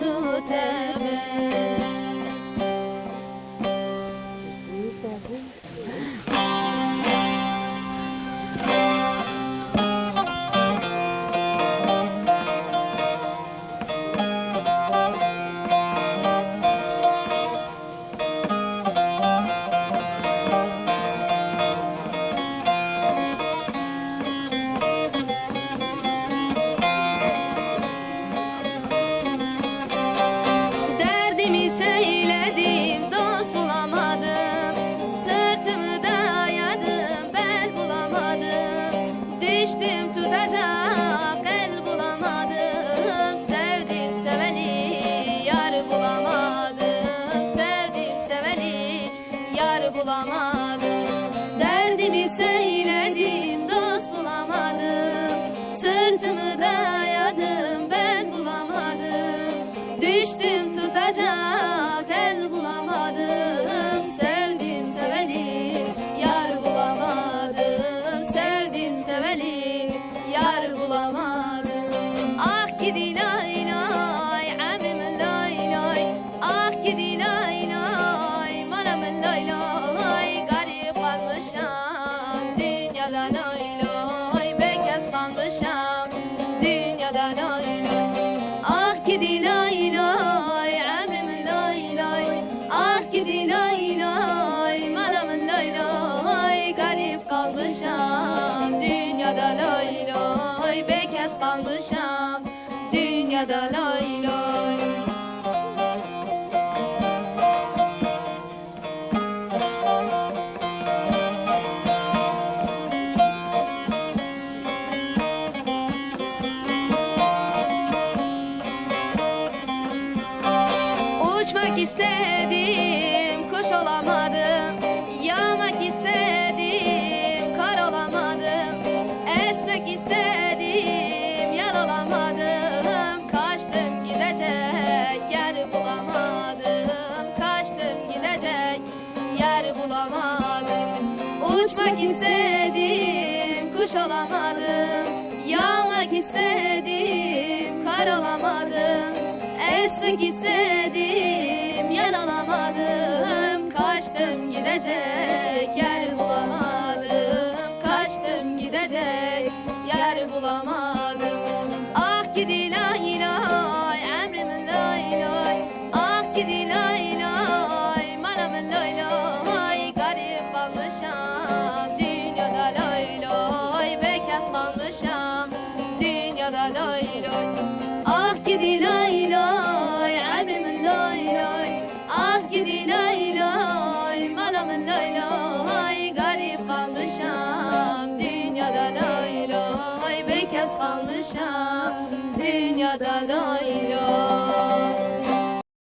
Nasip tera gumandaye Ere dilber ezu tebes Derdimi söyledim dost bulamadım Sırtımı dayadım bel Düştüm tutacak el bulamadım. Sevdim seveni yar bulamadım. Sevdim seveni yar bulamadım. Derdimi söyledim dost bulamadım. Sırtımı dayadım bel bulamadım. Düştüm tutacak Sevdim kalmışam dünyada lay lay Uçmak istedim, kuş olamadım. Yağmak istedim, bulamadım. Uçmak istedim, kuş olamadım. Yağmak istedim, kar olamadım. Esmek istedim, yer alamadım. Kaçtım gidecek yer bulamadım. Dünyada lay lay. Ah gidi lay lay, emrim lay lay. Ah gidi lay lay, manam lay lay. Garip kalmışam, dünyada lay lay. Bekes kalmışam, dünyada lay